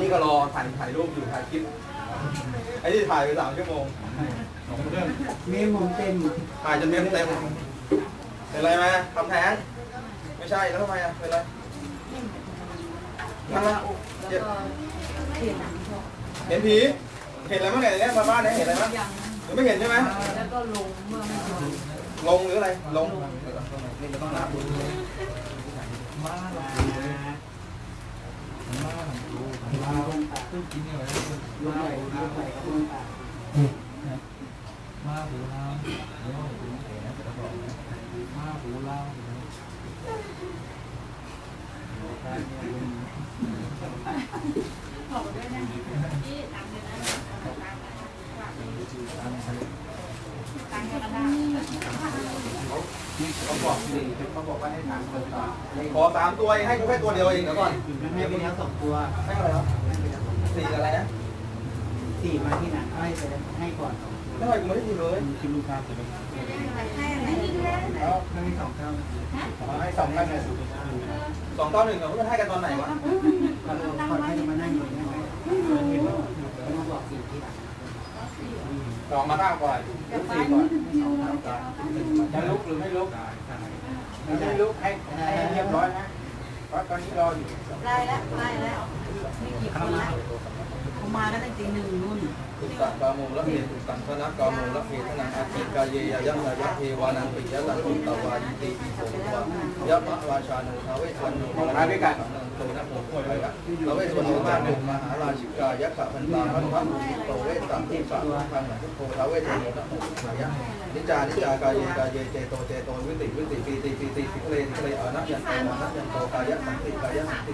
นี่ก็รอถ่ายถ่ายรูปอยู่ถ่ายคลิป ไอ้ที่ถ่ายไปสามชั่วโมงเรื่องเมมผเต็มถ่ายจนเมมเต็มเป็นไรไหมทำแท้งไม่ใช่แล้วทำไมอะเป็นไรทำไมเจ็บเห็นผี เห็นอะไรบ้างเนี่ยมาบ้านเนี่ยเห็นอะไรบ้างหรืไม่เห็นใช่ไหมแล้วก็ลงเมื่อลงหรืออะไร ลงนี่เรต้องรับ มาหูลาวเดี๋ยวหูเอ๋นะจะบอกมาหูลาวบอกด้วยนะที่ตามเลยนะตามตาม เขาบอกสี่เขาบอกว่าให้ตามตัวขอสามตัวให้กูแค่ตัวเดียวเองเดี๋ยวก่อนให้ไปแล้วสองตัวให้อะไรครับสี่อะไรนะสี่มาที่ไหนให้ไปให้ก่อนไม่ไหกูไม่ได้ยินเลยคิดลูกค้าจะไปให้อะไรให้สองเท่าให้สองเท่าเนี่ยสองเท่าหนึ่งเหรอเพื่ให้กันตอนไหนวะขอให้มานั่งอยู่ใช่ไหมไม่รู้เขาบอกสี่ที่หลั ลองมาเก้าก่อนลุกสี่ก่อนจะลุกหรือไม่ลุกไม่ลุกให้ให้เรียบร้อยนะเพราะตอนนี้รออยู่ไล่แล้วไล่แล้วไม่กี่คนแล้วเขามาแล้วตั้งตีหนึ่งนู่น ตุตะกามูลเหตุตังพนักกามูลเหตุนังอติกายยยยังยัะเทวานังปิยะตังตวายติปิโภวายะมะวาชานุทาเวทันนุมะนาวิกันตุนะโมโพยะทาเวสนุมาตุมหาราชิกายัะขะพันตาพันพันโตเวตังทิสะพังทุโพทาเวสนุนะโมโพยะนิจานิจากายกายเจโตเจโตวิติวิติปิติปิติสิกเลสิกเลอนัยันโตอนัยันโตกายะสันติกายะสันติ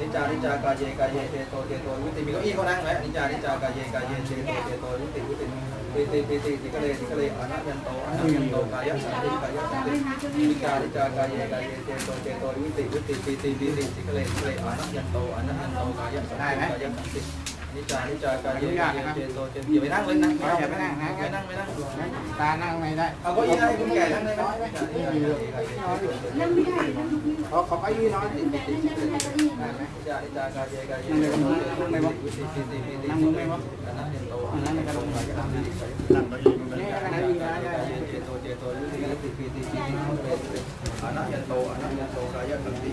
นิจานิจากายกายเจโตเจโตวิติมีเก้าอี้เขานั่งไหมนิจานิจากายกายเจโตเตโตยุติยุติปิติปิติติกเลติกเลอานัยันโตอานัยันยันติกายันติมิกลิกายกายเยเจโตกลติกลอกายกา đi trời đi trời trời dưới trên trên tôi trên chiều mày nắng lên nắng mày nắng mày nắng mày nắng ta nắng mày đây ờ có gì đây cũng kể nắng đây nói năm đi đây có có cái gì nói đi trời đi trời trời về cái gì nắng mày bông nắng mày bông nắng mày cái đồng lại cái đồng làm cái gì trên tôi trên tôi dưới thì cái thì thì thì ở nó trên tôi ở nó trên tôi rồi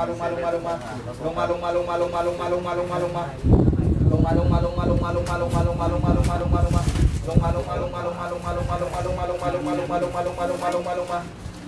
más, lo más, lo más, lo más. Lo más, lo más, lo más, lo más, lo más, lo más, lo más, lo más. Lo más, lo más, lo más, lo más, lo más, lo más, lo más, lo más, lo más, lo más, lo más. Lo más, lo más, lo más, lo más, lo más, lo más, lo más, lo más, lo más, lo más, lo más, lo más, lo más, lo más, lo más, lo más, lo más.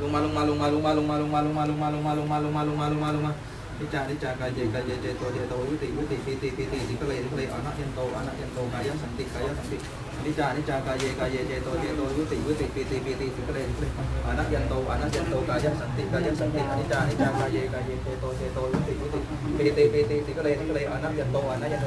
ลงมาลงมาลงมาลงมาลงมาลงมาลงมาลงมาลงมาลงมาลงมาลงมาลงมาลงมานิจานิจากายเจกายเจเจโตเจโตวิติวิติปิติปิติสิกเลสิกเลอนะยันโตอนะยันโตกายสันติกายสันตินิจานิจากายเจกายเยเจโตเจโตวุติวุติปิติปิติสิกเลนิกเลอนะยันโตอนะยันโตกายสันติกายสันตินิจานิจากายเจกายเยเจโตเจโตวุติวุติปิติปิติสิกเลสิกเลอนะยันโตอนะยันโต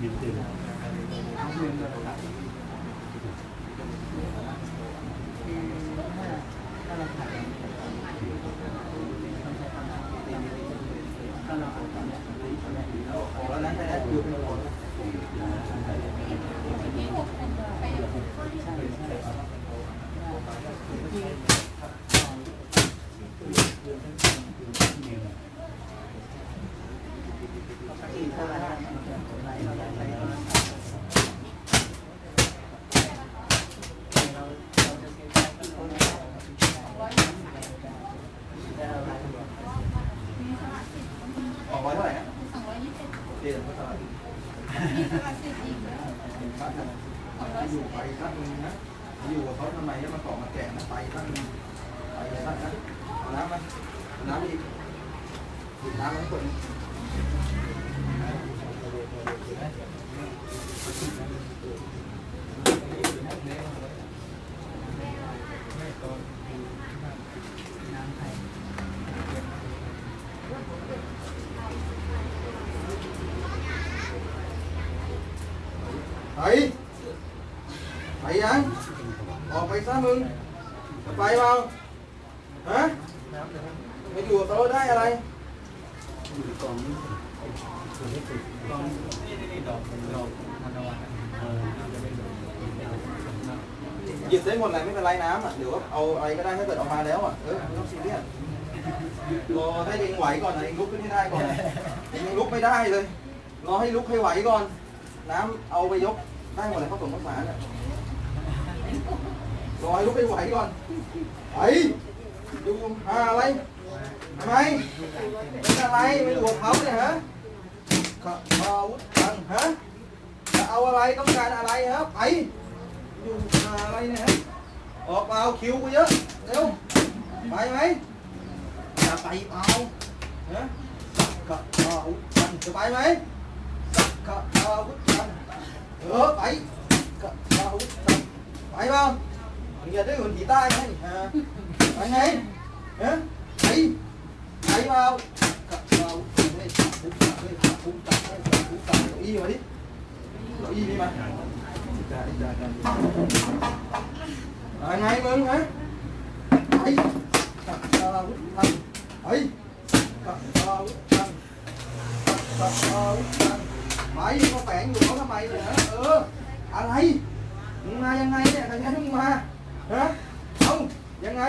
ปีติสิกเลสิกเล จับมือไว้มือนี่ ปีติปีติสิกเลสิกเลอนัตยันโตอนัตยันโตนิจานิจากาย ถ้าเราถ่ายถ้าเราอ่านตอนนี้ ออกแล้วนะแค่นั้นหยุดหมด ออกมาเท่าไหร่นะเรียนภาษาอังกฤษอยู่ไปสักนึงนะอยู่กับเขาทำไมแล้วมาต่อมาแก่นะไปสักนึงไปสักนะเอาน้ำมาเอาน้ำอีกหยิบ น้ำมาให้ไปไปยัง ออกไปซะมึงจะไปเปล่าฮะ มาอยู่กับเขาได้อะไร อยู่กองนี้กองนี่นี่ดอกดอกทานวันเออหยิบได้หมดเลยไม่เป็นไรน้ำอะเดี๋ยวเอาอะไรก็ได้ถ้าเกิดออกมาแล้วอะเออไม่ต้องซีเรียสรอให้เองไหวก่อนนะเองลุกขึ้นให้ได้ก่อนเองยังลุกไม่ได้เลยรอให้ลุกให้ไหวก่อน น้ำเอาไปยกได้หมดเลยข้าวสมข้าวสารเนี่ยรอให้ลุกให้ไหวก่อนไป ดูหาอะไรทำไมเป็นอะไรไม่ดูกับเขาเนี่ยฮะขะอาวุธทังฮะจะเอาอะไรต้องการอะไรฮะไปอยู่อะไรเนี่ยฮะออกเปล่าคิวกูเยอะเร็วไปไหมจะไปเปล่าฮะสักกะอาวุธกันจะไปไหมสักกะอาวุธกันเออไปสักกะอาวุธกันไปเปล่างอย่าดื้อเหมือนผีใต้นะ ฮะไปไงฮะไปไปเปล่าสักกะอาวุธกันไม่สักปุ๊บสักไม่สักปุ๊บสักไม่สักปุ๊บสักเก้าอี้มาดิเก้าอี้นี่มา จ่ายจ่ายจ่ายอะไรไงมึงฮะไอ้กับอาวุธทันไอ้กับอาวุธทันกับอาวุธทันไปมาแฝงอยู่เขาทำไมเนี่ยฮะเออ อะไร มึงมายังไงเนี่ยใครให้มึงมา ฮะ เอายังไง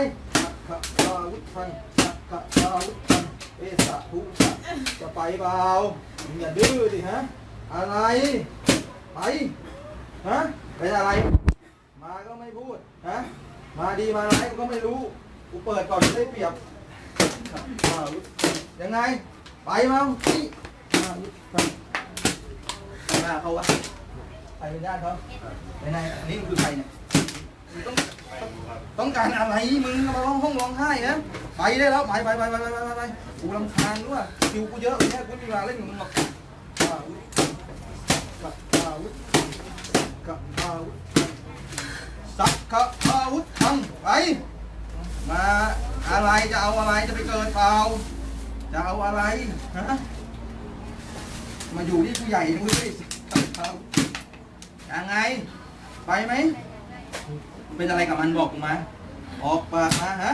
กับอาวุธทันกับอาวุธทันเอสะทุสะจะไปเปล่าอย่าดื้อดิฮะ อะไร ไป ฮะเป็นอะไร มาก็ไม่พูด ฮะ มาดีมาร้ายกูก็ไม่รู้ กูเปิดก่อนจะได้เปรียบอ้าวยังไง ไปมั้งนี่มาเขาวะใครเป็นญาติเขาไปไหนอันนี้คือใครเนี่ยมึงต้อง ต้องการอะไรมึงมาร้องห้องร้องไห้นะไปได้แล้วไปไปไปไปไปไปไปกูรำคาญด้วยคิวกูเยอะวันนี้กูมีเวลาเล่นกับมึงหรอกอ้าวกับอาวุธกับอาวุธสักกะอาวุธทำไปมาอะไรจะเอาอะไรจะไปเกิดเปล่าจะเอาอะไรฮะมาอยู่ที่ผู้ใหญ่ดูสิสักกะอาวุธยังไง ไปไหม เป็นอะไรกับมันบอกกูมาออกปากมาฮะ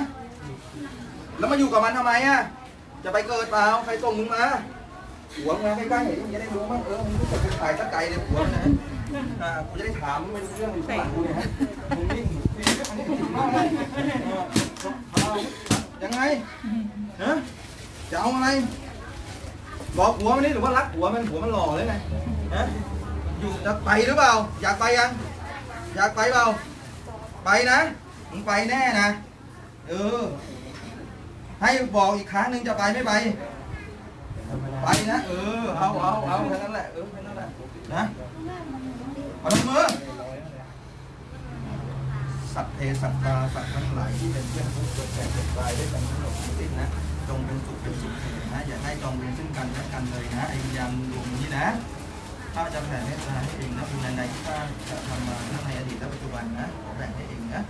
แล้วมาอยู่กับมันทำไมอะ จะไปเกิดเปล่าใครส่งมึงมา หัวมึงมาใกล้ๆมึงจะได้รู้มั้งเออมึงรู้จักกูถ่ายสักไกลเลยหัวมันนะอ่ากูจะได้ถามไม่รู้เรื่องอยู่ข้างหลังกูเนี่ยฮะมึงนิ่งอันนี้ถึงมากเลยเออเอายังไงฮะจะเอาอะไร บอกหัวมันนี่หรือว่ารักหัวมันหัวมันหล่อเลยไงฮะอยู่จะไปหรือเปล่า อยากไปยัง อยากไปเปล่า ไปนะมึงไปแน่นะเออ ให้บอกอีกครั้งหนึ่งจะไปไม่ไป ไปนะ เออเอาเอาเอาแค่นั้นแหละเออแค่นั้นแหละนะพนมมือสัตว์เพสัตตาสัตว์ทั้งหลายที่เป็นเพื่อนทุกข์เกิดแก่เจ็บตายด้วยกันทั้งหมดทั้งสิ้นนะจงเป็นสุขเป็นสุขเถิดนะอย่าให้จองเวรซึ่งกันและกันเลยนะไอ้วิญญาณดวงนี้นะ ข้าจะแผ่เมตตาให้เองนะบุญใดที่ข้าจะทำมาทั้งในอดีตและปัจจุบันนะขอแบ่งให้เองนะ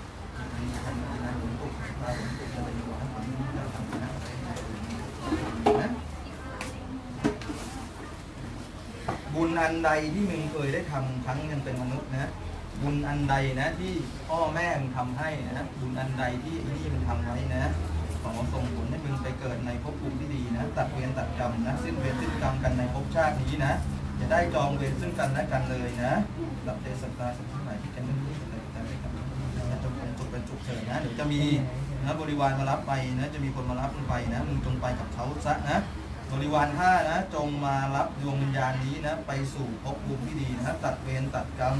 มีทำในหลวงปู่ตาหลวงปู่จะเป็นหัวทั้งหมดที่เราทำนะบุญอันใดที่มึงเคยได้ทำครั้งยังเป็นมนุษย์นะ บุญอันใดนะที่พ่อแม่มึงทำให้นะบุญอันใดที่นี่มึงทำไว้นะขอส่งผลให้มึงไปเกิดในภพภูมิที่ดีนะ ตัดเวรตัดกรรมนะสิ้นเวรสิ้นกรรมกันในภพชาตินี้นะ จะได้จองเวรซึ่งกันและกันเลยนะหลับเตสัตตาสัมผัสใหม่ที่กันไม่รู้แต่แต่ไม่ทำนะจงเป็นจุกเป็นจุกเถิดนะเดี๋ยวจะมีนะบริวารมารับไปนะจะมีคนมารับมึงไปนะมึงจงไปกับเขาซะนะบริวารห้านะจงมารับดวงวิญญาณนี้นะไปสู่ภพภูมิที่ดีนะตัดเวรตัดกรรม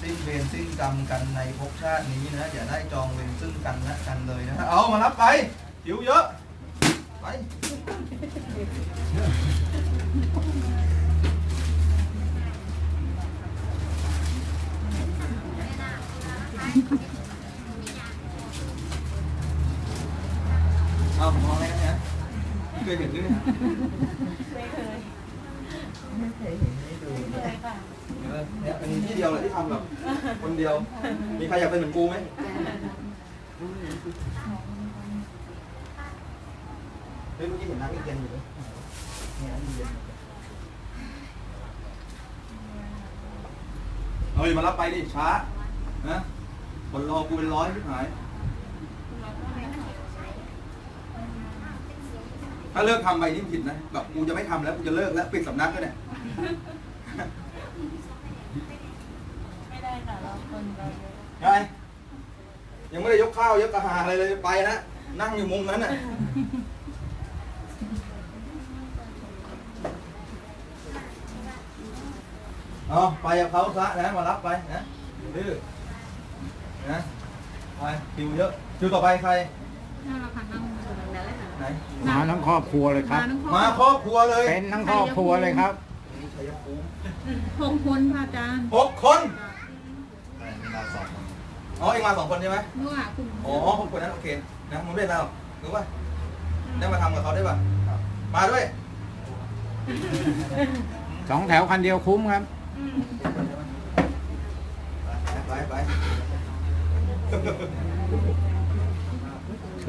สิ้นเวรสิ้นกรรมกันในภพชาตินี้นะอย่าได้จองเวรซึ่งกันและกันเลยนะเอามารับไปหิวเยอะไป เอามองอะไรกันเนี่ยไม่เคยเห็นด้วยเนี่ยไม่เคยไม่เคยเห็นไม่ดูไม่เคยค่ะเออเนี่ยเป็นที่เดียวเลยที่ทำแบบคนเดียว มีใครอยากเป็นเหมือนกูไหมเฮ้ยเมื่อกี้เห็นน้ำอีกเย็นอยู่เลยเนี่ยน้ำเย็นเฮ้ยมารับไปดิช้านะคนรอกูเป็นร้อยที่หาย ถ้าเลิกทำไปนี่ผิดนะแบบกูจะไม่ทำแล้วกูจะเลิกแล้วปิดสำนักก็เนี่ยไม่ได้ค่ะเราคนเราเยอะไงยังไม่ได้ยกข้าวยกกระหาอะไรเลยไปนะนั่งอยู่มุมนั้นน่ะเอาไปกับเขาซะนะมารับไปนะดื้อนะไปคิวเยอะคิวต่อไปใคร น่ารักค่ะนั่งตรงนั้นแหละไหนมาทั้งครอบครัวเลยครับ มาครอบครัวเลยเป็นทั้งครอบครัวเลยครับนี่ชัยภูมิหกคนค่ะอาจารย์หกคนอ๋อเองมาสองคนใช่ไหมเมื่อคุณอ๋อหกคนนั้นโอเคนะมึงได้แล้วรู้ป่ะได้มาทำกับเขาได้ป่ะมาด้วยสองแถวคันเดียวคุ้มครับ ไปไป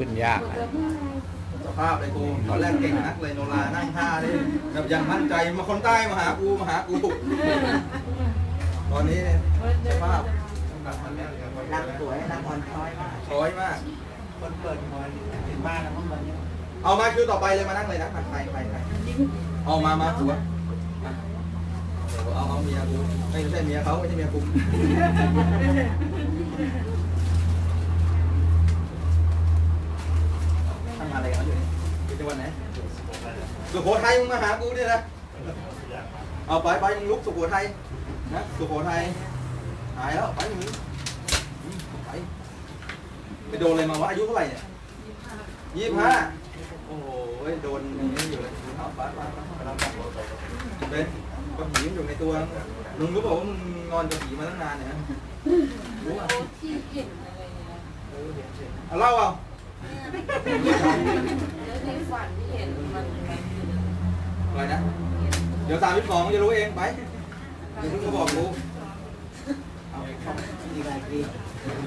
ขึ้นยากอะสภาพเลยกูตอนแรกเก่งนักเลยโนรานั่งท่าเลยแบบยังมั่นใจมาคนใต้มาหากูมาหากูตอนนี้เนี่ยสภาพนั่งสวยนั่งอ่อนช้อยมากช้อยมากคนเปิดมอยถึงบ้านแล้วมันมันเอามาคิวต่อไปเลยมานั่งเลยนะมาใครใครใครเอามามาผัวมาเดี๋ยวเอาเอาเมียกูไม่ใช่เมียเขาไม่ใช่เมียกูทำอะไรกันอยู่นี่อยู่ จังหวัดไหนสุโขทัยมึงมาหากูเนี่ยนะเอาไปไปมึงลุกสุโขทัยนะสุโขทัยหายแล้วไปมึงไปไปโดนอะไรมาวะอายุเท่าไหร่เนี่ยยี่สิบห้าโอ้โหโดนอย่างนี้อยู่เลยเอาไปไปไปไปรับเป็นก็ผีมันอยู่ในตัวลุงรู้บอกว่ามึงนอนกับผีมาตั้งนานเนี่ยนะรู้อะที่เห็นอะไรเงี้ยเอาเล่าเอาแล้ว ในฝันที่เห็นมันมันอะไรนะ เดี๋ยวสามสิบสองจะรู้เองไปเดี๋ยวเพิ่งมาบอกกูเอาอีกหลายปี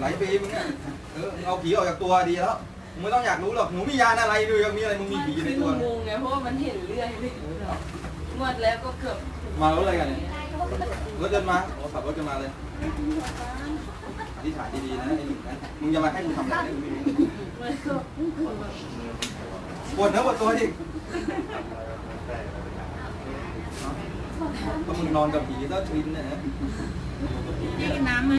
หลายปีมึงเนี่ยเออมึงเอาผีออกจากตัวดีแล้วมึงไม่ต้องอยากรู้หรอกหนูมียานอะไรดูยังมีอะไรมึงมีผีอยู่ในตัวงงไงเพราะว่ามันเห็นเรื่อยเลยงวดแล้วก็เกือบ มารถอะไรกันเนี่ยรถจนมาโอ้ขับรถกันมาเลยอ ธิษฐานดีๆนะไอ้หนุ่มนะมึงจะมาให้กูทำอะไรเนี่ยปวดเนื้อปวดตัวดิก็มึงนอนกับผีแล้วชินเนี่ยนะให้กินน้ำไหม